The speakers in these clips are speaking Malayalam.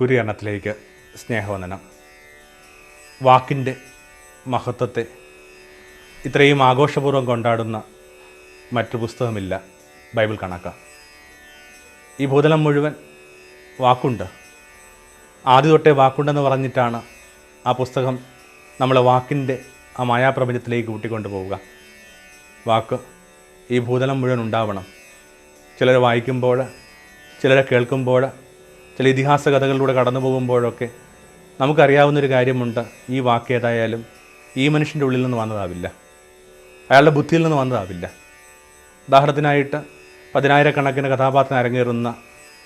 കുരിയണ്ണത്തിലേക്ക് സ്നേഹവന്ദനം. വാക്കിന്റെ മഹത്വത്തെ ഇത്രയും ആഘോഷപൂർവം കൊണ്ടാടുന്ന മറ്റു പുസ്തകമില്ല. ബൈബിൾ കണക്ക. ഈ ഭൂതലം മുഴുവൻ വാക്കുണ്ട്. ആദ്യ തൊട്ടേ വാക്കുണ്ടെന്ന് പറഞ്ഞിട്ടാണ് ആ പുസ്തകം നമ്മളെ വാക്കിന്റെ ആ മായാപ്രപഞ്ചത്തിലേക്ക് കൂട്ടിക്കൊണ്ടു പോവുക. വാക്ക് ഈ ഭൂതലം മുഴുവൻ ഉണ്ടാവണം. ചിലർ വായിക്കുമ്പോൾ ചിലരെ കേൾക്കുമ്പോൾ ചില ഇതിഹാസ കഥകളിലൂടെ കടന്നു പോകുമ്പോഴൊക്കെ നമുക്കറിയാവുന്നൊരു കാര്യമുണ്ട്. ഈ വാക്ക് ഏതായാലും ഈ മനുഷ്യന്റെ ഉള്ളിൽ നിന്ന് വന്നതാവില്ല. അയാളുടെ ബുദ്ധിയിൽ നിന്ന് വന്നതാവില്ല. ഉദാഹരണത്തിനായിട്ട് പതിനായിരക്കണക്കിന് കഥാപാത്രം അരങ്ങേറുന്ന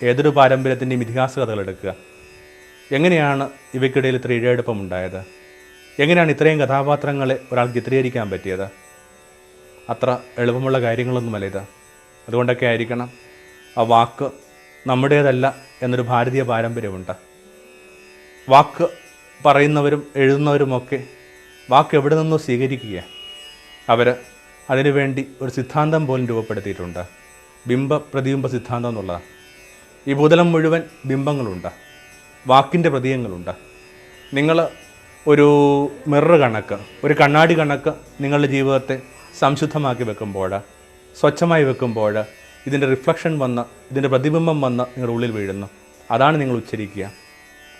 ഏതൊരു പാരമ്പര്യത്തിന്റെയും ഇതിഹാസ കഥകൾ എടുക്കുക. എങ്ങനെയാണ് ഇവയ്ക്കിടയിൽ ഇത്ര ഇഴയെടുപ്പം ഉണ്ടായത് എങ്ങനെയാണ് ഇത്രയും കഥാപാത്രങ്ങളെ ഒരാൾക്ക് ചിത്രീകരിക്കാൻ പറ്റിയത്? അത്ര എളുപ്പമുള്ള കാര്യങ്ങളൊന്നുമല്ല ഇത്. അതുകൊണ്ടൊക്കെ ആയിരിക്കണം ആ വാക്ക് നമ്മുടേതല്ല എന്നൊരു ഭാരതീയ പാരമ്പര്യമുണ്ട്. വാക്ക് പറയുന്നവരും എഴുതുന്നവരുമൊക്കെ വാക്ക് എവിടെ നിന്നോ സ്വീകരിക്കുക അവർ അതിനുവേണ്ടി ഒരു സിദ്ധാന്തം പോലും രൂപപ്പെടുത്തിയിട്ടുണ്ട്. ബിംബ പ്രതിബിംബ സിദ്ധാന്തം എന്നുള്ളതാണ് ഈ ഭൂതലം മുഴുവൻ ബിംബങ്ങളുണ്ട്. വാക്കിന്റെ പ്രതീകങ്ങളുണ്ട്. നിങ്ങൾ ഒരു മിറർ കണക്ക് ഒരു കണ്ണാടി കണക്ക് നിങ്ങളുടെ ജീവിതത്തെ സംശുദ്ധമാക്കി വെക്കുമ്പോൾ സ്വച്ഛമായി വെക്കുമ്പോൾ ഇതിന്റെ റിഫ്ലക്ഷൻ വന്ന് ഇതിന്റെ പ്രതിബിംബം വന്ന് നിങ്ങളുടെ ഉള്ളിൽ വീഴുന്നു. അതാണ് നിങ്ങൾ ഉച്ചരിക്കുക.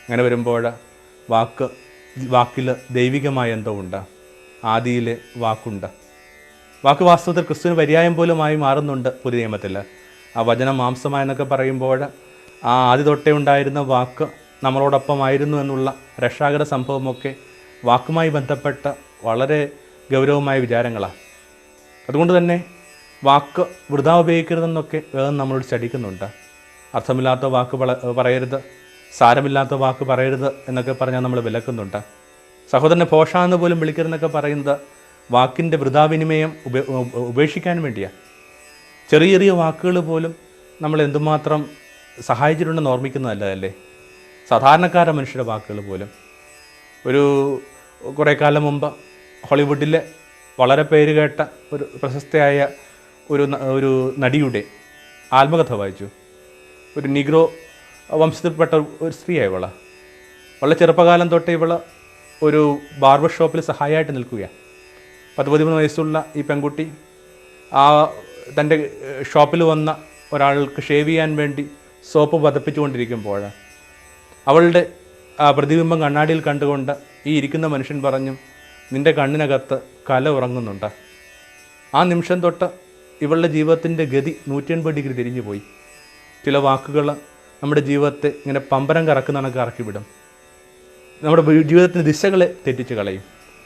അങ്ങനെ വരുമ്പോൾ വാക്ക് വാക്കിൽ ദൈവികമായ എന്തോ ഉണ്ട്. ആദിയിലെ വാക്കുണ്ട്. വാക്ക് വാസ്തവത്തിൽ ക്രിസ്തുവിന് പര്യായം പോലുമായി മാറുന്നുണ്ട് പുതിയ നിയമത്തിൽ ആ വചനം മാംസമായെന്നൊക്കെ പറയുമ്പോൾ ആ ആദ്യ തൊട്ടേ ഉണ്ടായിരുന്ന വാക്ക് നമ്മളോടൊപ്പമായിരുന്നു എന്നുള്ള രക്ഷാകര സംഭവമൊക്കെ വാക്കുമായി ബന്ധപ്പെട്ട വളരെ ഗൗരവമായ വിചാരങ്ങളാണ് അതുകൊണ്ട് തന്നെ വാക്ക് വൃതാ ഉപയോഗിക്കരുതെന്നൊക്കെ വേദം നമ്മളോട് ചടിക്കുന്നുണ്ട് അർത്ഥമില്ലാത്ത വാക്ക് പറയരുത്. സാരമില്ലാത്ത വാക്ക് പറയരുത് എന്നൊക്കെ പറഞ്ഞാൽ നമ്മൾ വിലക്കുന്നുണ്ട്. സഹോദരനെ പോഷ എന്ന് പോലും വിളിക്കരുതെന്നൊക്കെ പറയുന്നത് വാക്കിന്റെ വൃതാവിനിമയം ഉപ ഉപ- ഉപേക്ഷിക്കാൻ വേണ്ടിയാണ് ചെറിയ ചെറിയ വാക്കുകൾ പോലും നമ്മൾ എന്തുമാത്രം സഹായിച്ചിട്ടുണ്ടെന്ന് ഓർമ്മിക്കുന്നതല്ലേ? സാധാരണക്കാര മനുഷ്യരുടെ വാക്കുകൾ പോലും. ഒരു കുറേ കാലം മുമ്പ് ഹോളിവുഡിലെ വളരെ പേര് കേട്ട ഒരു പ്രശസ്തയായ ഒരു ഒരു നടിയുടെ ആത്മകഥ വായിച്ചു. ഒരു നിഗ്രോ വംശത്തിൽപ്പെട്ട ഒരു സ്ത്രീയായവള വളരെ ചെറുപ്പകാലം തൊട്ട് ഇവൾ ഒരു ബാർബർ ഷോപ്പിൽ സഹായമായിട്ട് നിൽക്കുകയാണ് പത്ത് പതിമൂന്ന് വയസ്സുള്ള ഈ പെൺകുട്ടി ആ തന്റെ ഷോപ്പിൽ വന്ന ഒരാൾക്ക് ഷേവ് ചെയ്യാൻ വേണ്ടി സോപ്പ് പതപ്പിച്ചുകൊണ്ടിരിക്കുമ്പോൾ അവളുടെ പ്രതിബിംബം കണ്ണാടിയിൽ കണ്ടുകൊണ്ട് ഈ ഇരിക്കുന്ന മനുഷ്യൻ പറഞ്ഞു നിന്റെ കണ്ണിനകത്ത് കല ഉറങ്ങുന്നുണ്ട്. ആ നിമിഷം തൊട്ട് ഇവളുടെ ജീവിതത്തിന്റെ ഗതി നൂറ്റി എൺപത് ഡിഗ്രി തിരിഞ്ഞു പോയി ചില വാക്കുകൾ നമ്മുടെ ജീവിതത്തെ ഇങ്ങനെ പമ്പരം കറക്കുന്ന കണക്ക് കറക്കിവിടും നമ്മുടെ ജീവിതത്തിന്റെ ദിശകളെ തെറ്റിച്ച് കളയും.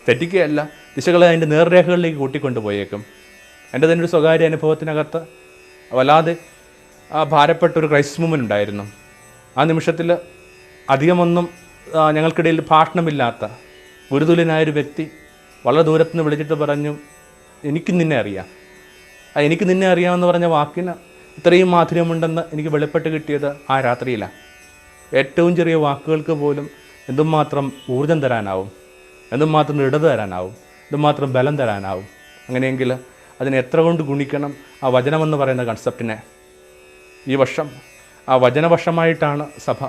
തെറ്റിക്കുകയല്ല ദിശകളെ അതിന്റെ നേർരേഖകളിലേക്ക് കൂട്ടിക്കൊണ്ടു പോയേക്കും എന്റെ തന്നെ ഒരു സ്വകാര്യ അനുഭവത്തിനകത്ത് വല്ലാതെ ആ ഭാരപ്പെട്ട ഒരു ക്രൈസിസ് മൂവ്മെന്റ് ഉണ്ടായിരുന്നു. ആ നിമിഷത്തിൽ അധികമൊന്നും ഞങ്ങൾക്കിടയിൽ ഭാഷണമില്ലാത്ത ഗുരുതുല്യനായൊരു വ്യക്തി വളരെ ദൂരത്തുനിന്ന് വിളിച്ചിട്ട് പറഞ്ഞു എനിക്ക് നിന്നെ അറിയാം. എനിക്ക് നിന്നെ അറിയാമെന്ന് പറഞ്ഞ വാക്കിന് ഇത്രയും മാധുര്യമുണ്ടെന്ന് എനിക്ക് വെളിപ്പെട്ട് കിട്ടിയത് ആ രാത്രിയിലാണ് ഏറ്റവും ചെറിയ വാക്കുകൾക്ക് പോലും എന്തുമാത്രം ഊർജം തരാനാവും? എന്തുമാത്രം ഇടത് തരാനാവും? എന്തുമാത്രം ബലം തരാനാവും? അങ്ങനെയെങ്കിൽ അതിനെ എത്ര കൊണ്ട് ഗുണിക്കണം ആ വചനമെന്ന് പറയുന്ന കൺസെപ്റ്റിനെ ഈ വർഷം ആ വചനവർഷമായിട്ടാണ് സഭ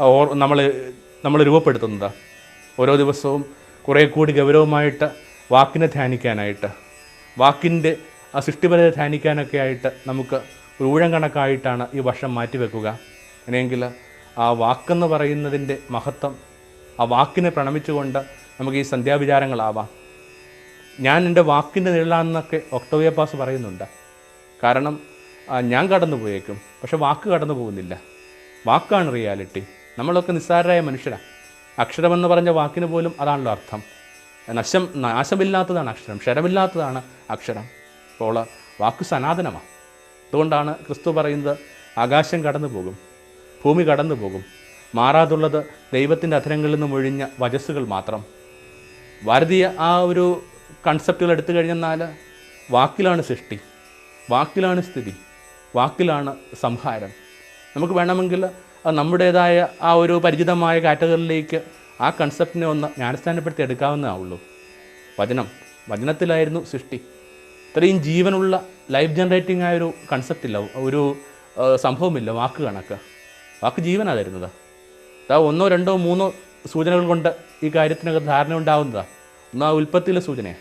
ഓർ നമ്മൾ നമ്മൾ രൂപപ്പെടുത്തുന്നത്. ഓരോ ദിവസവും കുറേ കൂടി ഗൗരവമായിട്ട് വാക്കിനെ ധ്യാനിക്കാനായിട്ട് വാക്കിന്റെ ആ സൃഷ്ടിപരത ധ്യാനിക്കാനൊക്കെ ആയിട്ട് നമുക്ക് ഒരു ഊഴം കണക്കായിട്ടാണ് ഈ വർഷം മാറ്റിവെക്കുക. അല്ലെങ്കിൽ ആ വാക്കെന്ന് പറയുന്നതിന്റെ മഹത്വം ആ വാക്കിനെ പ്രണമിച്ചുകൊണ്ട് നമുക്ക് ഈ സന്ധ്യാവിചാരങ്ങളാവാം. ഞാൻ എന്റെ വാക്കിന്റെ നിഴലാണെന്നൊക്കെ ഒക്ടോബിയ പാസ് പറയുന്നുണ്ട്. കാരണം ഞാൻ കടന്നു പോയേക്കും. പക്ഷെ വാക്ക് കടന്നു പോകുന്നില്ല. വാക്കാണ് റിയാലിറ്റി. നമ്മളൊക്കെ നിസ്സാരരായ മനുഷ്യരാണ്. അക്ഷരമെന്ന് പറഞ്ഞ വാക്കിന് പോലും അതാണല്ലോ അർത്ഥം. നശം നാശമില്ലാത്തതാണ് അക്ഷരം. ക്ഷരമില്ലാത്തതാണ് അക്ഷരം. അപ്പോൾ വാക്ക് സനാതനമാണ് അതുകൊണ്ടാണ് ക്രിസ്തു പറയുന്നത് ആകാശം കടന്നു പോകും ഭൂമി കടന്നു പോകും. മാറാതുള്ളത് ദൈവത്തിന്റെ അധരങ്ങളിൽ നിന്നും ഒഴിഞ്ഞ വജസ്സുകൾ മാത്രം. ഭാരതീയ ആ ഒരു കൺസെപ്റ്റുകൾ എടുത്തു കഴിഞ്ഞെന്നാൽ വാക്കിലാണ് സൃഷ്ടി വാക്കിലാണ് സ്ഥിതി വാക്കിലാണ് സംഹാരം. നമുക്ക് വേണമെങ്കിൽ നമ്മുടേതായ ആ ഒരു പരിചിതമായ കാറ്റഗറിയിലേക്ക് ആ കൺസെപ്റ്റിനെ ഒന്ന് ജ്ഞാനസ്ഥാനപ്പെടുത്തി എടുക്കാവുന്നതാവുള്ളൂ വചനം വചനത്തിലായിരുന്നു സൃഷ്ടി. ഇത്രയും ജീവനുള്ള ലൈഫ് ജനറേറ്റിംഗ് ആയ ഒരു കൺസെപ്റ്റ് ഇല്ല. ഒരു സംഭവമില്ല. വാക്ക് കണക്ക്. വാക്ക് ജീവനാണ് തരുന്നത് അതാ ഒന്നോ രണ്ടോ മൂന്നോ സൂചനകൾ കൊണ്ട് ഈ കാര്യത്തിനൊക്കെ ധാരണ ഉണ്ടാവുന്നതാണ് ഒന്ന് ഉൽപ്പത്തിയിലെ സൂചനയാണ്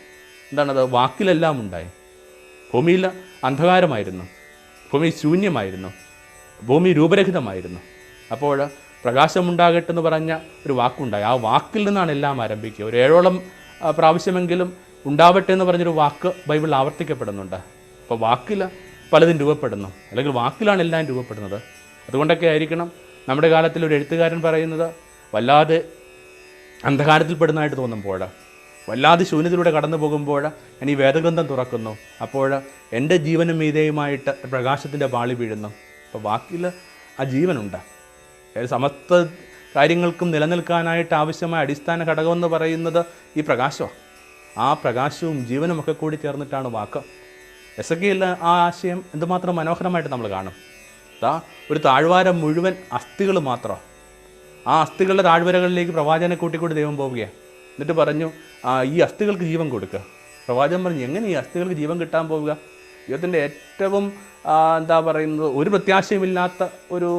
എന്താണത് വാക്കിലെല്ലാം ഉണ്ടായി. ഭൂമിയിൽ അന്ധകാരമായിരുന്നു. ഭൂമി ശൂന്യമായിരുന്നു. ഭൂമി രൂപരഹിതമായിരുന്നു. അപ്പോൾ പ്രകാശമുണ്ടാകട്ടെ എന്ന് പറഞ്ഞ ഒരു വാക്കുണ്ടായി. ആ വാക്കിൽ നിന്നാണ് എല്ലാം ആരംഭിക്കുക. ഒരു ഏഴോളം പ്രാവശ്യമെങ്കിലും ഉണ്ടാവട്ടെ എന്ന് പറഞ്ഞൊരു വാക്ക് ബൈബിളിൽ ആവർത്തിക്കപ്പെടുന്നുണ്ട്. അപ്പോൾ വാക്കിൽ പലതും രൂപപ്പെടുന്നു. അല്ലെങ്കിൽ വാക്കിലാണ് എല്ലാം രൂപപ്പെടുന്നത്. അതുകൊണ്ടൊക്കെ ആയിരിക്കണം നമ്മുടെ കാലത്തിൽ ഒരു എഴുത്തുകാരൻ പറയുന്നത് വല്ലാതെ അന്ധകാരത്തിൽപ്പെടുന്നതായിട്ട് തോന്നുമ്പോൾ വല്ലാതെ ശൂന്യത്തിലൂടെ കടന്നു പോകുമ്പോൾ ഞാൻ ഈ വേദഗ്രന്ഥം തുറക്കുന്നു. അപ്പോൾ എന്റെ ജീവനും മീതയുമായിട്ട് പ്രകാശത്തിന്റെ പാളി വീഴുന്നു. അപ്പോൾ വാക്കിൽ ആ ജീവനുണ്ട്. സമസ്ത കാര്യങ്ങൾക്കും നിലനിൽക്കാനായിട്ട് ആവശ്യമായ അടിസ്ഥാന ഘടകമെന്ന് പറയുന്നത് ഈ പ്രകാശമാണ്. ആ പ്രകാശവും ജീവനും ഒക്കെ കൂടി ചേർന്നിട്ടാണ് വാക്ക്. എസ് ആ ആശയം എന്തുമാത്രം മനോഹരമായിട്ട് നമ്മൾ കാണും. ദാ ഒരു താഴ്വാരം മുഴുവൻ അസ്ഥികൾ മാത്രം. ആ അസ്ഥികളുടെ താഴ്വരകളിലേക്ക് പ്രവാചകനെ കൂട്ടിക്കൂടി ദൈവം പോവുകയാണ് എന്നിട്ട് പറഞ്ഞു ഈ അസ്ഥികൾക്ക് ജീവൻ കൊടുക്കുക പ്രവാചകൻ പറഞ്ഞു എങ്ങനെ ഈ അസ്ഥികൾക്ക് ജീവൻ കിട്ടാൻ പോവുക? ദൈവത്തിന്റെ ഏറ്റവും എന്താ പറയുന്നത് ഒരു പ്രത്യാശയുമില്ലാത്ത ഒരു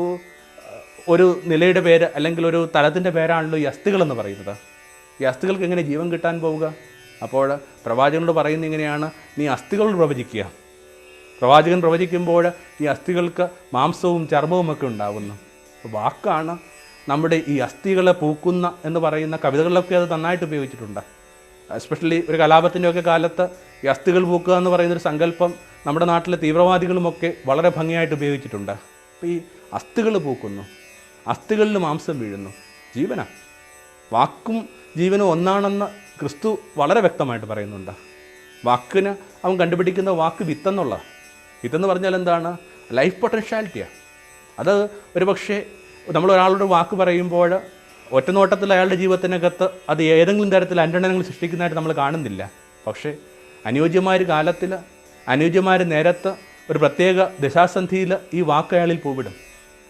ഒരു നിലയുടെ പേര് അല്ലെങ്കിൽ ഒരു തലത്തിന്റെ പേരാണല്ലോ ഈ അസ്ഥികൾ എന്ന് പറയുന്നത്. ഈ അസ്ഥികൾക്ക് എങ്ങനെ ജീവൻ കിട്ടാൻ പോവുക? അപ്പോൾ പ്രവാചകനോട് പറയുന്ന ഇങ്ങനെയാണ് നീ അസ്ഥികളോട് പ്രവചിക്കുക. പ്രവാചകൻ പ്രവചിക്കുമ്പോൾ ഈ അസ്ഥികൾക്ക് മാംസവും ചർമ്മവും ഒക്കെ ഉണ്ടാകുന്നു വാക്കാണ് നമ്മുടെ ഈ അസ്ഥികളെ പൂക്കുന്ന എന്ന് പറയുന്ന കവിതകളിലൊക്കെ അത് നന്നായിട്ട് ഉപയോഗിച്ചിട്ടുണ്ട്. എസ്പെഷ്യലി ഒരു കലാപത്തിന്റെയൊക്കെ കാലത്ത് ഈ അസ്ഥികൾ പൂക്കുക എന്ന് പറയുന്നൊരു സങ്കല്പം നമ്മുടെ നാട്ടിലെ തീവ്രവാദികളുമൊക്കെ വളരെ ഭംഗിയായിട്ട് ഉപയോഗിച്ചിട്ടുണ്ട്. അപ്പോൾ ഈ അസ്ഥികൾ പൂക്കുന്നു. അസ്ഥികളിൽ മാംസം വീഴുന്നു. ജീവനാ. വാക്കും ജീവനും ഒന്നാണെന്ന് ക്രിസ്തു വളരെ വ്യക്തമായിട്ട് പറയുന്നുണ്ട്. വാക്കിന് അവൻ കണ്ടുപിടിക്കുന്ന വാക്ക് വിത്തെന്നുള്ള. വിത്തെന്ന് പറഞ്ഞാൽ എന്താണ്? ലൈഫ് പൊട്ടൻഷ്യാലിറ്റിയാണ് അത് ഒരു പക്ഷേ നമ്മൾ ഒരാളോട് വാക്ക് പറയുമ്പോൾ ഒറ്റനോട്ടത്തിൽ അയാളുടെ ജീവിതത്തിനകത്ത് അത് ഏതെങ്കിലും തരത്തിൽ അന്വേഷണങ്ങൾ സൃഷ്ടിക്കുന്നതായിട്ട് നമ്മൾ കാണുന്നില്ല. പക്ഷേ അനുയോജ്യമായ കാലത്തിൽ അനുയോജ്യമായ നേരത്ത് ഒരു പ്രത്യേക ദശാസന്ധിയിൽ ഈ വാക്ക് അയാളിൽ പൂവിടും.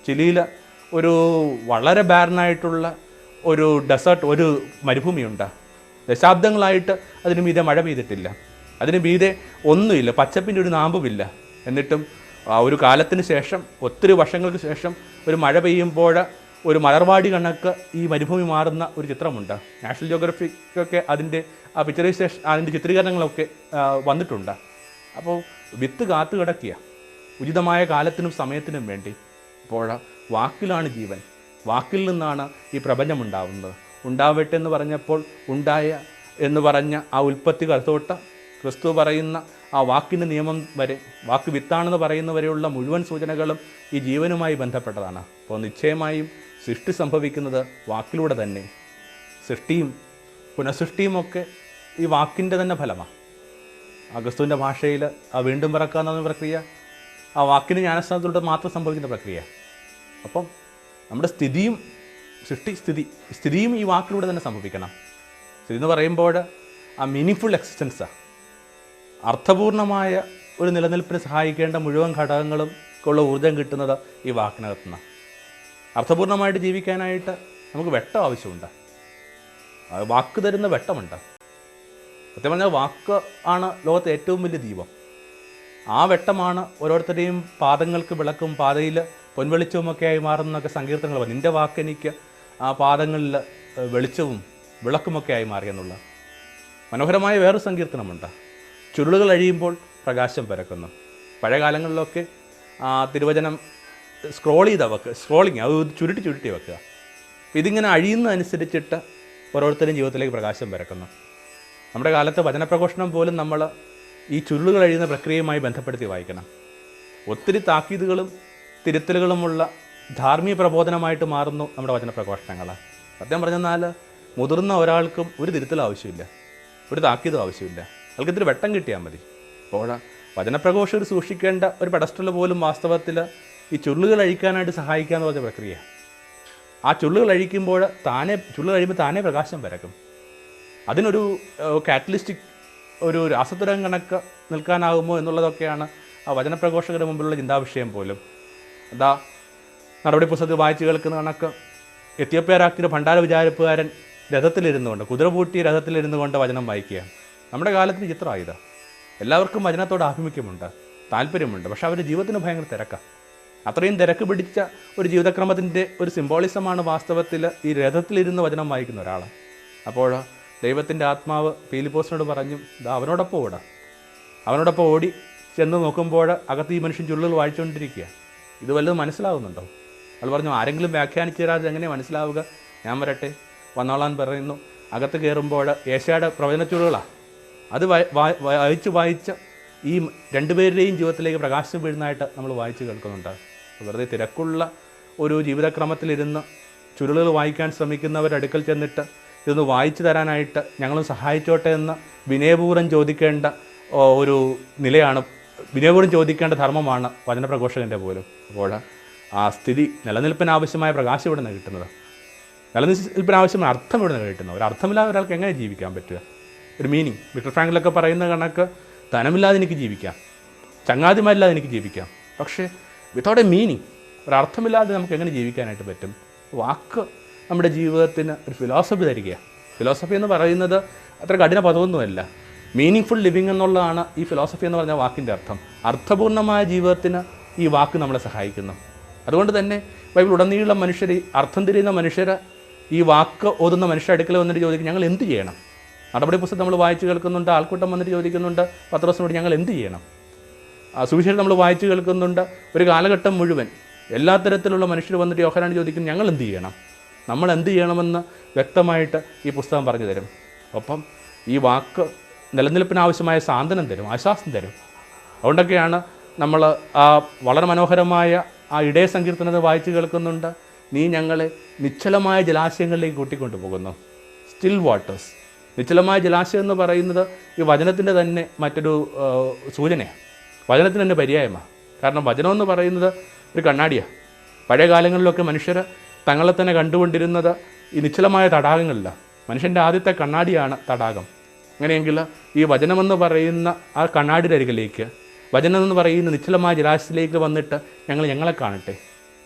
ചിലിയിൽ ഒരു വളരെ ബാരനായിട്ടുള്ള ഒരു ഡെസേർട്ട് ഒരു മരുഭൂമിയുണ്ട്. ദശാബ്ദങ്ങളായിട്ട് അതിന് മീതെ മഴ പെയ്തിട്ടില്ല. അതിന് മീതെ ഒന്നുമില്ല. പച്ചപ്പിന്റെ ഒരു നാമ്പുമില്ല. എന്നിട്ടും ഒരു കാലത്തിന് ശേഷം ഒത്തിരി വർഷങ്ങൾക്ക് ശേഷം ഒരു മഴ പെയ്യുമ്പോൾ ഒരു മലർവാടി കണക്ക് ഈ മരുഭൂമി മാറുന്ന ഒരു ചിത്രമുണ്ട്. നാഷണൽ ജിയോഗ്രഫിക്കൊക്കെ അതിന്റെ ആ പിക്ചറൈസേഷൻ അതിന്റെ ചിത്രീകരണങ്ങളൊക്കെ വന്നിട്ടുണ്ട്. അപ്പോൾ വിത്ത് കാത്തു കിടക്കുക. ഉചിതമായ കാലത്തിനും സമയത്തിനും വേണ്ടി. ഇപ്പോൾ വാക്കിലാണ് ജീവൻ. വാക്കിൽ നിന്നാണ് ഈ പ്രപഞ്ചം ഉണ്ടാവുന്നത് ഉണ്ടാവട്ടെ എന്ന് പറഞ്ഞപ്പോൾ ഉണ്ടായ എന്ന് പറഞ്ഞ ആ ഉൽപ്പത്തി കരുത്തോട്ട് ക്രിസ്തു പറയുന്ന ആ വാക്കിന്റെ നിയമം വരെ വാക്ക് വിത്താണെന്ന് പറയുന്ന വരെയുള്ള മുഴുവൻ സൂചനകളും ഈ ജീവനുമായി ബന്ധപ്പെട്ടതാണ്. അപ്പോൾ നിശ്ചയമായും സൃഷ്ടി സംഭവിക്കുന്നത് വാക്കിലൂടെ തന്നെ. സൃഷ്ടിയും പുനഃസൃഷ്ടിയും ഒക്കെ ഈ വാക്കിന്റെ തന്നെ ഫലമാണ്. ആ ക്രിസ്തുവിന്റെ ഭാഷയിൽ ആ വീണ്ടും പിറക്കുക എന്ന പ്രക്രിയ. ആ വാക്കിന് ജ്ഞാനസ്ഥാനത്തിലൂടെ മാത്രം സംഭവിക്കുന്ന പ്രക്രിയ. അപ്പം നമ്മുടെ സ്ഥിതിയും സൃഷ്ടി സ്ഥിതി സ്ഥിതിയും ഈ വാക്കിലൂടെ തന്നെ സംഭവിക്കണം. സ്ഥിതി എന്ന് പറയുമ്പോൾ ആ മീനിങ് എക്സിസ്റ്റൻസാണ് അർത്ഥപൂർണമായ ഒരു നിലനിൽപ്പിന് സഹായിക്കേണ്ട മുഴുവൻ ഘടകങ്ങളും ഉള്ള ഊർജം കിട്ടുന്നത് ഈ വാക്കിനകത്തു നിന്നാണ് അർത്ഥപൂർണമായിട്ട് ജീവിക്കാനായിട്ട് നമുക്ക് വെട്ടം ആവശ്യമുണ്ട്. വാക്ക് തരുന്ന വെട്ടമുണ്ട്. സത്യം പറഞ്ഞാൽ വാക്ക് ആണ് ലോകത്തെ ഏറ്റവും വലിയ ദീപം. ആ വെട്ടമാണ് ഓരോരുത്തരുടെയും പാദങ്ങൾക്ക് വിളക്കും പാതയിൽ പൊൻവെളിച്ചവുമൊക്കെയായി മാറുന്നൊക്കെ സങ്കീർത്തനങ്ങൾ നിന്റെ വാക്ക് എനിക്ക് ആ പാദങ്ങളിൽ വെളിച്ചവും വിളക്കുമൊക്കെ ആയി മാറിയെന്നുള്ള മനോഹരമായ വേറൊരു സങ്കീർത്തനമുണ്ട്. ചുരുളുകൾ അഴിയുമ്പോൾ പ്രകാശം പരക്കുന്നു. പഴയകാലങ്ങളിലൊക്കെ ആ തിരുവചനം സ്ക്രോൾ ചെയ്ത വെക്കുക. സ്ക്രോളിങ് അത് ചുരുട്ടി ചുരുട്ടി വെക്കുക. ഇതിങ്ങനെ അഴിയുന്നതനുസരിച്ചിട്ട് ഓരോരുത്തരും ജീവിതത്തിലേക്ക് പ്രകാശം പരക്കുന്നു. നമ്മുടെ കാലത്ത് വചനപ്രഘോഷണം പോലും നമ്മൾ ഈ ചുരുളുകൾ അഴിയുന്ന പ്രക്രിയയുമായി ബന്ധപ്പെടുത്തി വായിക്കണം. ഒത്തിരി താക്കീതുകളും തിരുത്തലുകളുമുള്ള ധാർമ്മിക പ്രബോധനമായിട്ട് മാറുന്നു നമ്മുടെ വചനപ്രഘോഷണങ്ങൾ സത്യം പറഞ്ഞെന്നാൽ മുതിർന്ന ഒരാൾക്കും ഒരു തിരുത്തലും ആവശ്യമില്ല ഒരു താക്കീതും ആവശ്യമില്ല. അയാൾക്ക് ഇത്തിരി വെട്ടം കിട്ടിയാൽ മതി. അപ്പോൾ ഒരു സൂക്ഷിക്കേണ്ട ഒരു പെടസ്റ്റൽ പോലും വാസ്തവത്തിൽ ഈ ചുള്ളുകൾ അഴിക്കാനായിട്ട് സഹായിക്കുക എന്ന് പറഞ്ഞ പ്രക്രിയ. ആ ചുള്ളുകൾ അഴിക്കുമ്പോൾ താനെ ചുള്ളു കഴിയുമ്പോൾ താനേ പ്രകാശം പരക്കും അതിനൊരു കാറ്റലിസ്റ്റിക് ഒരു രാസതുരം കണക്ക് നിൽക്കാനാകുമോ എന്നുള്ളതൊക്കെയാണ് ആ വചനപ്രഘോഷകരുടെ മുമ്പിലുള്ള ചിന്താവിഷയം പോലും. എന്താ നടപടി പുസ്തകത്തിൽ വായിച്ചു കേൾക്കുന്ന കണക്ക്. എത്തിയോപ്യ രാജ്യത്തിന്റെ ഭണ്ഡാര വിചാരിപ്പുകാരൻ രഥത്തിലിരുന്നുകൊണ്ട് കുതിര പൂട്ടി രഥത്തിലിരുന്നു കൊണ്ട് വചനം വായിക്കുക നമ്മുടെ കാലത്തിന് ചിത്രമായത്. എല്ലാവർക്കും വചനത്തോട് ആഭിമുഖ്യമുണ്ട് താല്പര്യമുണ്ട് പക്ഷെ അവരുടെ ജീവിതത്തിന് ഭയങ്കര തിരക്കാണ് അത്രയും തിരക്ക് പിടിച്ച ഒരു ജീവിതക്രമത്തിന്റെ ഒരു സിംബോളിസമാണ് വാസ്തവത്തിൽ ഈ രഥത്തിലിരുന്ന് വചനം വായിക്കുന്ന ഒരാൾ അപ്പോൾ ദൈവത്തിന്റെ ആത്മാവ് പീലിപ്പോസിനോട് പറഞ്ഞു ഇതാ അവനോടൊപ്പം ഓടാം. അവനോടൊപ്പം ഓടി ചെന്ന് നോക്കുമ്പോൾ അകത്ത് ഈ മനുഷ്യൻ ചുള്ളുകൾ വായിച്ചുകൊണ്ടിരിക്കുക ഇത് വല്ലതും മനസ്സിലാവുന്നുണ്ടോ? അയാൾ പറഞ്ഞു ആരെങ്കിലും വ്യാഖ്യാനിച്ചു തരാതെ എങ്ങനെ മനസ്സിലാവുക? ഞാൻ വരട്ടെ. വന്നോളാൻ പറയുന്നു. അകത്ത് കയറുമ്പോൾ ഏഷ്യയുടെ പ്രവചനച്ചുള്ളുകളാണ് അത് വായിച്ചു വായിച്ച ഈ രണ്ടുപേരുടെയും ജീവിതത്തിലേക്ക് പ്രകാശം വീഴുന്നതായിട്ട് നമ്മൾ വായിച്ച് കേൾക്കുന്നുണ്ട്. വെറുതെ തിരക്കുള്ള ഒരു ജീവിതക്രമത്തിലിരുന്ന് ചുരുളുകൾ വായിക്കാൻ ശ്രമിക്കുന്നവരുടെ അടുക്കൽ ചെന്നിട്ട് ഇതൊന്ന് വായിച്ചു തരാനായിട്ട് ഞങ്ങളും സഹായിച്ചോട്ടെ എന്ന് വിനയപൂർവം ചോദിക്കേണ്ട ഒരു നിലയാണ്. വിനയപൂർവം ചോദിക്കേണ്ട ധർമ്മമാണ് വചനപ്രഘോഷകന്റെ പോലും. അപ്പോൾ ആ സ്ഥിതി നിലനിൽപ്പിന് ആവശ്യമായ പ്രകാശം ഇവിടെ നിന്ന് കിട്ടുന്നത്. നിലനിൽപ്പിന് ആവശ്യമായ അർത്ഥം ഇവിടെ നിന്ന് കിട്ടുന്നത്. ഒരു അർത്ഥമില്ലാതെ ഒരാൾക്ക് എങ്ങനെ ജീവിക്കാൻ പറ്റുക? ഒരു മീനിങ് വിക്ടർ ഫ്രാങ്കിലൊക്കെ പറയുന്ന കണക്ക് ധനമില്ലാതെ എനിക്ക് ജീവിക്കാം. ചങ്ങാതിമാരില്ലാതെ എനിക്ക് ജീവിക്കാം. പക്ഷേ വിത്തൗട്ട് എ മീനിങ് ഒരർത്ഥമില്ലാതെ നമുക്ക് എങ്ങനെ ജീവിക്കാനായിട്ട് പറ്റും? വാക്ക് നമ്മുടെ ജീവിതത്തിന് ഒരു ഫിലോസഫി തരികയാണ്. ഫിലോസഫി എന്ന് പറയുന്നത് അത്ര കഠിന പദമൊന്നുമല്ല. മീനിങ് ഫുൾ ലിവിങ് എന്നുള്ളതാണ് ഈ ഫിലോസഫി എന്ന് പറഞ്ഞ വാക്കിന്റെ അർത്ഥം. അർത്ഥപൂർണമായ ജീവിതത്തിന് ഈ വാക്ക് നമ്മളെ സഹായിക്കുന്നു. അതുകൊണ്ട് തന്നെ ബൈബിൾ ഉടനീളം മനുഷ്യർ അർത്ഥം തിരിയുന്ന മനുഷ്യർ ഈ വാക്ക് ഓതുന്ന മനുഷ്യരെ അടുക്കൽ വന്നിട്ട് ചോദിക്കും ഞങ്ങൾ എന്ത് ചെയ്യണം? നടപടി പുസ്തകം നമ്മൾ വായിച്ച് കേൾക്കുന്നുണ്ട് ആൾക്കൂട്ടം വന്നിട്ട് ചോദിക്കുന്നുണ്ട് പത്രസിനോട് ഞങ്ങൾ എന്ത് ചെയ്യണം? സുവിശേഷം നമ്മൾ വായിച്ച് കേൾക്കുന്നുണ്ട്. ഒരു കാലഘട്ടം മുഴുവൻ എല്ലാ തരത്തിലുള്ള മനുഷ്യർ വന്നിട്ട് യോഹനാണ് ചോദിക്കുന്നത് ഞങ്ങൾ എന്ത് ചെയ്യണം? നമ്മൾ എന്ത് ചെയ്യണമെന്ന് വ്യക്തമായിട്ട് ഈ പുസ്തകം പറഞ്ഞു തരും. ഒപ്പം ഈ വാക്ക് നിലനിൽപ്പിനാവശ്യമായ സാന്ത്വനം തരും ആശ്വാസം തരും. അതുകൊണ്ടൊക്കെയാണ് നമ്മൾ ആ വളരെ മനോഹരമായ ആ ഇടയ സങ്കീർത്തനത വായിച്ച് കേൾക്കുന്നുണ്ട്. നീ ഞങ്ങളെ നിശ്ചലമായ ജലാശയങ്ങളിലേക്ക് കൂട്ടിക്കൊണ്ടു പോകുന്നു സ്റ്റിൽ വാട്ടേഴ്സ് നിശ്ചലമായ ജലാശയം എന്ന് പറയുന്നത് ഈ വചനത്തിന്റെ തന്നെ മറ്റൊരു സൂചനയാണ്. വചനത്തിന് തന്നെ പര്യായമാണ്. കാരണം വചനം എന്ന് പറയുന്നത് ഒരു കണ്ണാടിയാണ് പഴയ കാലങ്ങളിലൊക്കെ മനുഷ്യർ തങ്ങളെ തന്നെ കണ്ടുകൊണ്ടിരുന്നത് ഈ നിശ്ചലമായ തടാകങ്ങളിലാണ്. മനുഷ്യന്റെ ആദ്യത്തെ കണ്ണാടിയാണ് തടാകം. അങ്ങനെയെങ്കിൽ ഈ വചനമെന്ന് പറയുന്ന ആ കണ്ണാടിയുടെ അരികിലേക്ക് വചനം എന്ന് പറയുന്ന നിശ്ചലമായ ജലാശയത്തിലേക്ക് വന്നിട്ട് ഞങ്ങൾ ഞങ്ങളെ കാണട്ടെ.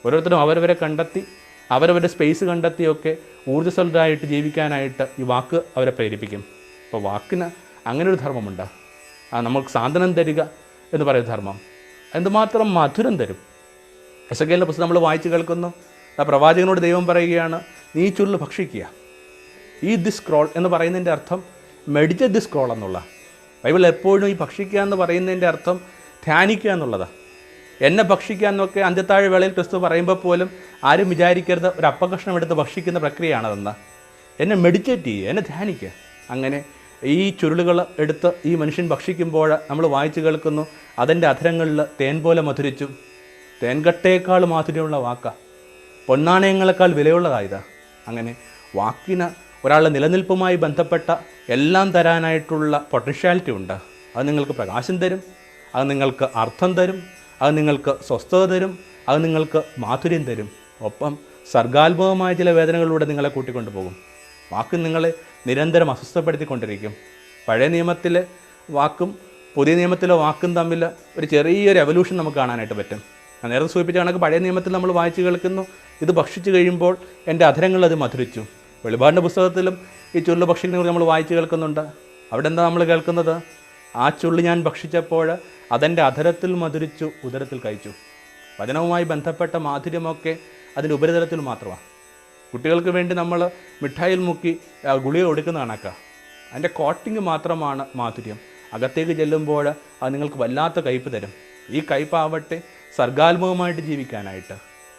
ഓരോരുത്തരും അവരവരെ കണ്ടെത്തി അവരവരുടെ സ്പേസ് കണ്ടെത്തിയൊക്കെ ഊർജസ്വലരായിട്ട് ജീവിക്കാനായിട്ട് ഈ വാക്ക് അവരെ പ്രേരിപ്പിക്കും. അപ്പോൾ വാക്കിന് അങ്ങനെ ഒരു ധർമ്മമുണ്ട്. ആ നമുക്ക് സാന്ത്വനം തരിക എന്ന് പറയുന്ന ധർമ്മം. എന്തുമാത്രം മധുരം തരും? എസ് പുസ്തകം നമ്മൾ വായിച്ച് കേൾക്കുന്നു. ആ പ്രവാചകനോട് ദൈവം പറയുകയാണ് നീ ചുരുൾ ഭക്ഷിക്കുക. ഈ ദിസ് ക്രോൾ എന്ന് പറയുന്നതിന്റെ അർത്ഥം മെഡിച്ച ദിസ് ക്രോൾ എന്നുള്ള. ബൈബിൾ എപ്പോഴും ഈ ഭക്ഷിക്കുക എന്ന് പറയുന്നതിന്റെ അർത്ഥം ധ്യാനിക്കുക എന്നുള്ളതാണ് എന്നെ ഭക്ഷിക്കുക എന്നൊക്കെ അന്ത്യത്താഴ് വേളയിൽ ക്രിസ്തു പറയുമ്പോൾ പോലും ആരും വിചാരിക്കരുത് ഒരു അപ്പകഷ്ണം എടുത്ത് ഭക്ഷിക്കുന്ന പ്രക്രിയയാണതെന്ന് എന്നെ മെഡിറ്റേറ്റ് ചെയ്യുക എന്നെ ധ്യാനിക്കുക അങ്ങനെ ഈ ചുരുളുകൾ എടുത്ത് ഈ മനുഷ്യൻ ഭക്ഷിക്കുമ്പോൾ നമ്മൾ വായിച്ചു കേൾക്കുന്നു അതിന്റെ അധരങ്ങളിൽ തേൻ പോലെ മധുരിച്ചു. തേൻകട്ടയേക്കാൾ മാധുര്യമുള്ള വാക്ക. പൊന്നാണയങ്ങളെക്കാൾ വിലയുള്ളതായതാ. അങ്ങനെ വാക്കിന് ഒരാളുടെ നിലനിൽപ്പുമായി ബന്ധപ്പെട്ട എല്ലാം തരാനായിട്ടുള്ള പൊട്ടൻഷ്യാലിറ്റി ഉണ്ട്. അത് നിങ്ങൾക്ക് പ്രകാശം തരും. അത് നിങ്ങൾക്ക് അർത്ഥം തരും അത് നിങ്ങൾക്ക് സ്വസ്ഥത തരും അത് നിങ്ങൾക്ക് മാധുര്യം തരും. ഒപ്പം സർഗാത്മകമായ ചില വേദനകളിലൂടെ നിങ്ങളെ കൂട്ടിക്കൊണ്ടു പോകും വാക്ക് നിങ്ങളെ നിരന്തരം അസ്വസ്ഥപ്പെടുത്തിക്കൊണ്ടിരിക്കും. പഴയ നിയമത്തിലെ വാക്കും പുതിയ നിയമത്തിലെ വാക്കും തമ്മിൽ ഒരു ചെറിയൊരു എവല്യൂഷൻ നമുക്ക് കാണാനായിട്ട് പറ്റും. ഞാൻ നേരത്തെ സൂചിപ്പിച്ച കണക്ക് പഴയ നിയമത്തിൽ നമ്മൾ വായിച്ചു കേൾക്കുന്നു. ഇത് ഭക്ഷിച്ചു കഴിയുമ്പോൾ എന്റെ അധരങ്ങൾ അത് മധുരിച്ചു. വെളിപാടിന്റെ പുസ്തകത്തിലും ഈ ചുരുൾ കുറിച്ച് നമ്മൾ വായിച്ചു കേൾക്കുന്നുണ്ട്. അവിടെ എന്താ നമ്മൾ കേൾക്കുന്നത്? ആ ചുള്ളി ഞാൻ ഭക്ഷിച്ചപ്പോൾ അതെന്റെ അധരത്തിൽ മധുരിച്ചു ഉദരത്തിൽ കഴിച്ചു. വചനവുമായി ബന്ധപ്പെട്ട മാധുര്യമൊക്കെ അതിന്റെ ഉപരിതലത്തിൽ മാത്രമാണ് കുട്ടികൾക്ക് വേണ്ടി നമ്മൾ മിഠായിൽ മുക്കി ഗുളിക കൊടുക്കുന്ന കണക്ക. അതിന്റെ കോട്ടിങ് മാത്രമാണ് മാധുര്യം. അകത്തേക്ക് ചെല്ലുമ്പോൾ അത് നിങ്ങൾക്ക് വല്ലാത്ത കയ്പ് തരും. ഈ കയ്പാവട്ടെ സർഗാത്മകമായിട്ട് ജീവിക്കാനായിട്ട്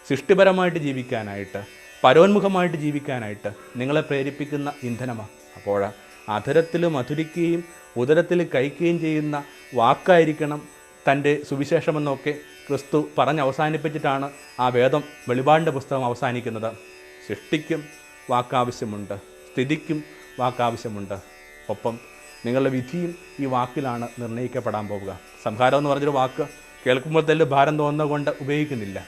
സൃഷ്ടിപരമായിട്ട് ജീവിക്കാനായിട്ട് പരോന്മുഖമായിട്ട് ജീവിക്കാനായിട്ട് നിങ്ങളെ പ്രേരിപ്പിക്കുന്ന ഇന്ധനമാണ് അപ്പോൾ അധരത്തിൽ മധുരിക്കുകയും ഉദരത്തിൽ കഴിക്കുകയും ചെയ്യുന്ന വാക്കായിരിക്കണം തന്റെ സുവിശേഷമെന്നൊക്കെ ക്രിസ്തു പറഞ്ഞ് അവസാനിപ്പിച്ചിട്ടാണ് ആ വേദം വെളിപാടിന്റെ പുസ്തകം അവസാനിക്കുന്നത്. സൃഷ്ടിക്കും വാക്കാവശ്യമുണ്ട് സ്ഥിതിക്കും വാക്കാവശ്യമുണ്ട്. ഒപ്പം നിങ്ങളുടെ വിധിയും ഈ വാക്കിലാണ് നിർണയിക്കപ്പെടാൻ പോവുക. സംഹാരം എന്ന് പറഞ്ഞൊരു വാക്ക് കേൾക്കുമ്പോൾ തന്നെ ഭാരം തോന്നുന്നത് കൊണ്ട് ഉപയോഗിക്കുന്നില്ല.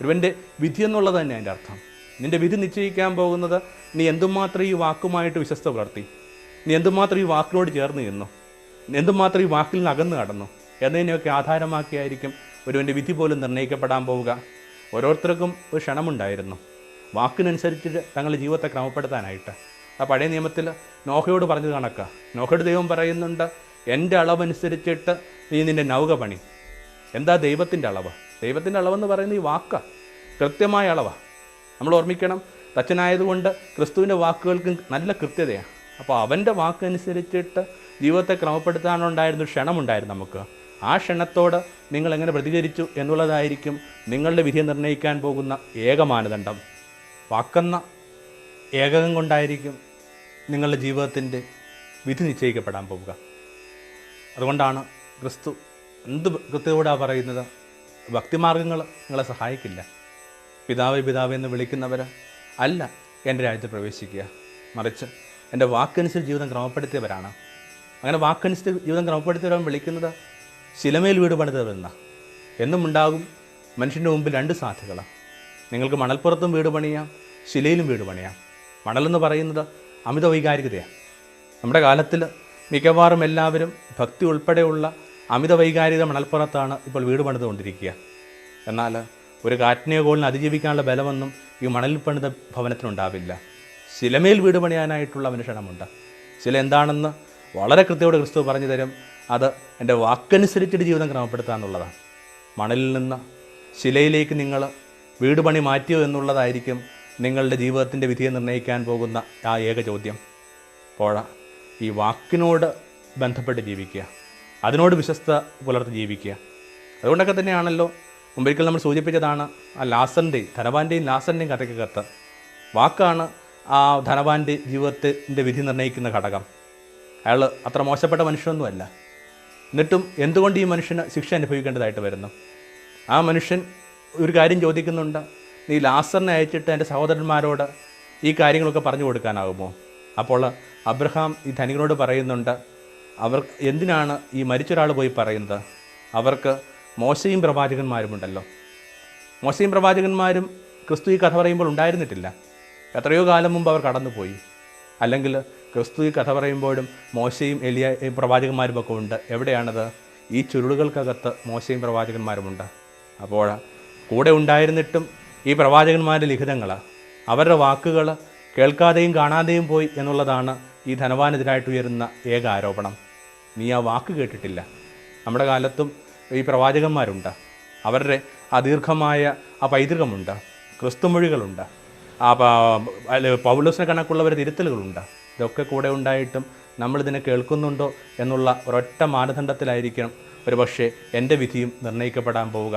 ഒരുവന്റെ വിധി എന്നുള്ളത് തന്നെ അതിന്റെ അർത്ഥം. നിന്റെ വിധി നിശ്ചയിക്കാൻ പോകുന്നത് നീ എന്തുമാത്രം ഈ വാക്കുമായിട്ട് വിശ്വസ്ത പുലർത്തി? നീ എന്തുമാത്രം ഈ വാക്കിനോട് ചേർന്ന് നിന്നു? എന്തുമാത്രം ഈ വാക്കിൽ നിന്ന് അകന്നു കടന്നു? എന്നതിനെയൊക്കെ ആധാരമാക്കിയായിരിക്കും ഒരുവന്റെ വിധി പോലും നിർണയിക്കപ്പെടാൻ പോവുക. ഓരോരുത്തർക്കും ഒരു ക്ഷണമുണ്ടായിരുന്നു. വാക്കിനനുസരിച്ച് തങ്ങളുടെ ജീവിതത്തെ ക്രമപ്പെടുത്താനായിട്ട്. ആ പഴയ നിയമത്തിൽ നോഹയോട് പറഞ്ഞത് കണക്കാ. നോഹയുടെ ദൈവം പറയുന്നുണ്ട് എന്റെ അളവനുസരിച്ചിട്ട് നീ നിന്റെ നൗക പണി. എന്താ ദൈവത്തിന്റെ അളവ്? ദൈവത്തിന്റെ അളവെന്ന് പറയുന്നത് ഈ വാക്ക. കൃത്യമായ അളവാണ് നമ്മൾ ഓർമ്മിക്കണം തച്ചനായതുകൊണ്ട് ക്രിസ്തുവിന്റെ വാക്കുകൾക്ക് നല്ല കൃത്യതയാണ് അപ്പോൾ അവന്റെ വാക്കനുസരിച്ചിട്ട് ജീവിതത്തെ ക്രമപ്പെടുത്താനുണ്ടായിരുന്ന ക്ഷണമുണ്ടായിരുന്നു നമുക്ക്. ആ ക്ഷണത്തോട് നിങ്ങൾ എങ്ങനെ പ്രതികരിച്ചു എന്നുള്ളതായിരിക്കും നിങ്ങളുടെ വിധി നിർണയിക്കാൻ പോകുന്ന ഏക മാനദണ്ഡം. വാക്കെന്ന ഏകകം കൊണ്ടായിരിക്കും നിങ്ങളുടെ ജീവിതത്തിന്റെ വിധി നിശ്ചയിക്കപ്പെടാൻ പോവുക. അതുകൊണ്ടാണ് ക്രിസ്തു എന്ത് കൃത്യതയോടാണ് പറയുന്നത്? ഭക്തിമാർഗങ്ങൾ നിങ്ങളെ സഹായിക്കില്ല. പിതാവ് പിതാവ് എന്ന് വിളിക്കുന്നവർ അല്ല എന്റെ രാജ്യത്ത് പ്രവേശിക്കുക. മറിച്ച് എന്റെ വാക്കനുസരിച്ച് ജീവിതം ക്രമപ്പെടുത്തിയവരാണ്. അങ്ങനെ വാക്കനുസരിച്ച് ജീവിതം ക്രമപ്പെടുത്തിയവരാൻ വിളിക്കുന്നത് ശിലമേൽ വീട് പണിതവരെന്ന. എന്നും ഉണ്ടാകും മനുഷ്യന്റെ മുമ്പിൽ രണ്ട് സാധ്യതകളാണ് നിങ്ങൾക്ക് മണൽപ്പുറത്തും വീട് പണിയാം ശിലയിലും വീട് പണിയാം. മണലെന്ന് പറയുന്നത് അമിത വൈകാരികതയാണ് നമ്മുടെ കാലത്തിൽ മിക്കവാറും എല്ലാവരും ഭക്തി ഉൾപ്പെടെയുള്ള അമിത വൈകാരികത മണൽപ്പുറത്താണ് ഇപ്പോൾ വീട് പണിതുകൊണ്ടിരിക്കുക. എന്നാൽ ഒരു കാറ്റിനെ കോളിന് അതിജീവിക്കാനുള്ള ബലമൊന്നും ഈ മണലിൽ പണിത ഭവനത്തിനുണ്ടാവില്ല. ശിലമേൽ വീട് പണിയാനായിട്ടുള്ള മനുഷ്യണമുണ്ട് ശില എന്താണെന്ന് വളരെ കൃത്യയോടെ ക്രിസ്തു പറഞ്ഞു തരും. അത് എന്റെ വാക്കനുസരിച്ചിട്ട് ജീവിതം ക്രമപ്പെടുത്താന്നുള്ളതാണ് മണലിൽ നിന്ന് ശിലയിലേക്ക് നിങ്ങൾ വീട് പണി മാറ്റിയോ എന്നുള്ളതായിരിക്കും നിങ്ങളുടെ ജീവിതത്തിന്റെ വിധിയെ നിർണയിക്കാൻ പോകുന്ന ആ ഏക ചോദ്യം. പോഴ ഈ വാക്കിനോട് ബന്ധപ്പെട്ട് ജീവിക്കുക. അതിനോട് വിശ്വസ്ത പുലർത്തി ജീവിക്കുക. അതുകൊണ്ടൊക്കെ തന്നെയാണല്ലോ മുമ്പൊരിക്കൽ നമ്മൾ സൂചിപ്പിച്ചതാണ് ആ ലാസന്റെയും ധനവാന്റെയും ലാസന്റെയും കഥയ്ക്ക് കഥയ്ക്കകത്ത് വാക്കാണ് ആ ധനവാന്റെ ജീവിതത്തിന്റെ വിധി നിർണയിക്കുന്ന ഘടകം. അയാൾ അത്ര മോശപ്പെട്ട മനുഷ്യനൊന്നുമല്ല. എന്നിട്ടും എന്തുകൊണ്ട് ഈ മനുഷ്യന് ശിക്ഷ അനുഭവിക്കേണ്ടതായിട്ട് വരുന്നു? ആ മനുഷ്യൻ ഒരു കാര്യം ചോദിക്കുന്നുണ്ട്. നീ ലാസറിനെ അയച്ചിട്ട് എന്റെ സഹോദരന്മാരോട് ഈ കാര്യങ്ങളൊക്കെ പറഞ്ഞു കൊടുക്കാനാകുമോ? അപ്പോൾ അബ്രഹാം ഈ ധനികനോട് പറയുന്നുണ്ട് അവർ എന്തിനാണ് ഈ മരിച്ചൊരാൾ പോയി പറയുന്നത്? അവർക്ക് മോശയും പ്രവാചകന്മാരുമുണ്ടല്ലോ. മോശയും പ്രവാചകന്മാരും ക്രിസ്തു ഈ കഥ പറയുമ്പോൾ ഉണ്ടായിരുന്നിട്ടില്ല. എത്രയോ കാലം മുമ്പ് അവർ കടന്നുപോയി. അല്ലെങ്കിൽ ക്രിസ്തു ഈ കഥ പറയുമ്പോഴും മോശയും എലിയ പ്രവാചകന്മാരും ഒക്കെ ഉണ്ട്. എവിടെയാണത്? ഈ ചുരുളുകൾക്കകത്ത് മോശയും പ്രവാചകന്മാരുമുണ്ട്. അപ്പോൾ കൂടെ ഉണ്ടായിരുന്നിട്ടും ഈ പ്രവാചകന്മാരുടെ ലിഖിതങ്ങൾ അവരുടെ വാക്കുകൾ കേൾക്കാതെയും കാണാതെയും പോയി എന്നുള്ളതാണ് ഈ ധനവാനെതിരായിട്ട് ഉയരുന്ന ഏക ആരോപണം. നീ ആ വാക്ക് കേട്ടിട്ടില്ല. നമ്മുടെ കാലത്തും ഈ പ്രവാചകന്മാരുണ്ട്. അവരുടെ അദീർഘമായ ദീർഘമായ ആ പൈതൃകമുണ്ട്. ക്രിസ്തുമൊഴികളുണ്ട് ആ പൗലോസിനെ കണക്കുള്ളവർ തിരുത്തലുകളുണ്ട്. ഇതൊക്കെ കൂടെ ഉണ്ടായിട്ടും നമ്മളിതിനെ കേൾക്കുന്നുണ്ടോ എന്നുള്ള ഒരൊറ്റ മാനദണ്ഡത്തിലായിരിക്കണം ഒരു പക്ഷേ എന്റെ വിധിയും നിർണയിക്കപ്പെടാൻ പോവുക.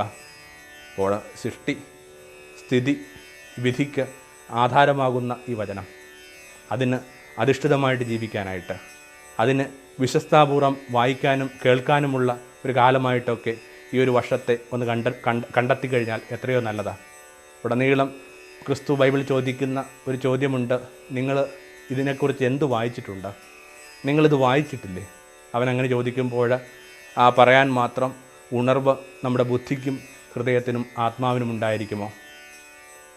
അപ്പോൾ സൃഷ്ടി സ്ഥിതി വിധിക്ക് ആധാരമാകുന്ന ഈ വചനം. അതിന് അധിഷ്ഠിതമായിട്ട് ജീവിക്കാനായിട്ട് അതിന് വിശ്വസ്താപൂർവം വായിക്കാനും കേൾക്കാനുമുള്ള ഒരു കാലമായിട്ടൊക്കെ ഈ ഒരു വർഷത്തെ ഒന്ന് കണ്ട കണ്ടെത്തി കഴിഞ്ഞാൽ എത്രയോ നല്ലതാണ് ഉടനീളം ക്രിസ്തു ബൈബിൾ ചോദിക്കുന്ന ഒരു ചോദ്യമുണ്ട്. നിങ്ങൾ ഇതിനെക്കുറിച്ച് എന്ത് വായിച്ചിട്ടുണ്ട്? നിങ്ങളിത് വായിച്ചിട്ടില്ലേ? അവൻ അങ്ങനെ ചോദിക്കുമ്പോൾ ആ പറയാൻ മാത്രം ഉണർവ് നമ്മുടെ ബുദ്ധിക്കും ഹൃദയത്തിനും ആത്മാവിനും ഉണ്ടായിരിക്കുമോ?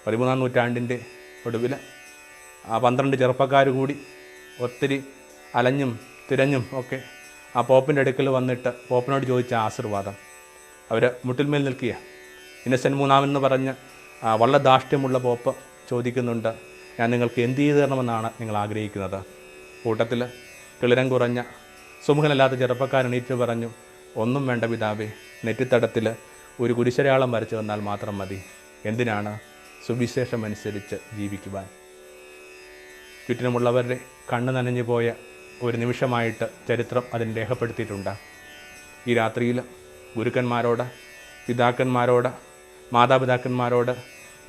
പതിമൂന്നാം നൂറ്റാണ്ടിന്റെ ഒടുവിൽ ആ പന്ത്രണ്ട് ചെറുപ്പക്കാർ കൂടി ഒത്തിരി അലഞ്ഞും തിരഞ്ഞും ഒക്കെ ആ പോപ്പിന്റെ അടുക്കൽ വന്നിട്ട് പോപ്പിനോട് ചോദിച്ച ആശീർവാദം. അവർ മുട്ടിൽമേൽ നിൽക്കുക ഇന്നസെന്റ് മൂന്നാമെന്ന് പറഞ്ഞ് വളരെ ധാഷ്ട്യമുള്ള പോപ്പ് ചോദിക്കുന്നുണ്ട്. ഞാൻ നിങ്ങൾക്ക് എന്ത് ചെയ്തു തരണമെന്നാണ് നിങ്ങൾ ആഗ്രഹിക്കുന്നത്. കൂട്ടത്തിൽ കിളിരം കുറഞ്ഞ സുമുഖനല്ലാത്ത ചെറുപ്പക്കാരൻ എണീറ്റ് പറഞ്ഞു ഒന്നും വേണ്ട പിതാവേ നെറ്റിത്തടത്തിൽ ഒരു കുരിശരയാളം വരച്ചു തന്നാൽ മാത്രം മതി. എന്തിനാണ് സുവിശേഷം അനുസരിച്ച് ജീവിക്കുവാൻ? ചുറ്റിനുമുള്ളവരുടെ കണ്ണ് നനഞ്ഞു പോയ ഒരു നിമിഷമായിട്ട് ചരിത്രം അതിന് രേഖപ്പെടുത്തിയിട്ടുണ്ട്. ഈ രാത്രിയിൽ ഗുരുക്കന്മാരോട് പിതാക്കന്മാരോട് മാതാപിതാക്കന്മാരോട്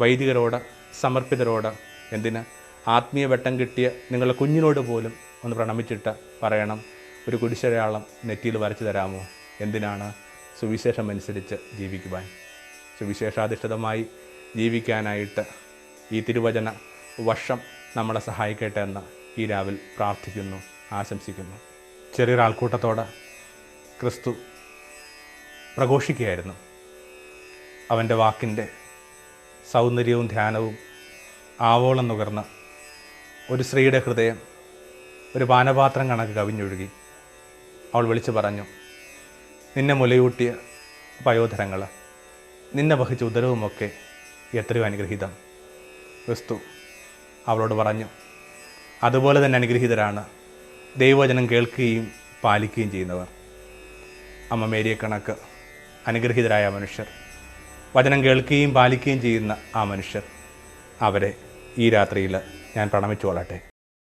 വൈദികരോട് സമർപ്പിതരോട് എന്തിന്? ആത്മീയ വെട്ടം കിട്ടിയ നിങ്ങളുടെ കുഞ്ഞിനോട് പോലും ഒന്ന് പ്രണമിച്ചിട്ട് പറയണം. ഒരു കുരിശടയാളം നെറ്റിയിൽ വരച്ചു തരാമോ? എന്തിനാണ് സുവിശേഷം അനുസരിച്ച് ജീവിക്കുവാൻ? സുവിശേഷാധിഷ്ഠിതമായി ജീവിക്കാനായിട്ട് ഈ തിരുവചന വർഷം നമ്മളെ സഹായിക്കട്ടെ എന്ന് ഈ രാവിൽ പ്രാർത്ഥിക്കുന്നു ആശംസിക്കുന്നു. ചെറിയൊരാൾക്കൂട്ടത്തോടെ ക്രിസ്തു പ്രഘോഷിക്കുകയായിരുന്നു. അവന്റെ വാക്കിന്റെ സൗന്ദര്യവും ധ്യാനവും ആവോളം നുകർന്ന് ഒരു സ്ത്രീയുടെ ഹൃദയം ഒരു പാനപാത്രം കണക്ക് കവിഞ്ഞൊഴുകി. അവൾ വിളിച്ചു പറഞ്ഞു നിന്നെ മുലയൂട്ടിയ പയോധരങ്ങൾ നിന്നെ വഹിച്ച ഉദരവുമൊക്കെ എത്രയോ അനുഗ്രഹീതം. ക്രിസ്തു അവളോട് പറഞ്ഞു അതുപോലെ തന്നെ അനുഗ്രഹീതരാണ് ദൈവവചനം കേൾക്കുകയും പാലിക്കുകയും ചെയ്യുന്നവർ. അമ്മ മേരിയെ കണക്ക് അനുഗ്രഹീതരായ മനുഷ്യർ. വചനം കേൾക്കുകയും പാലിക്കുകയും ചെയ്യുന്ന ആ മനുഷ്യർ അവരെ ഈ രാത്രിയിൽ ഞാൻ പ്രണമിച്ചു കൊള്ളട്ടെ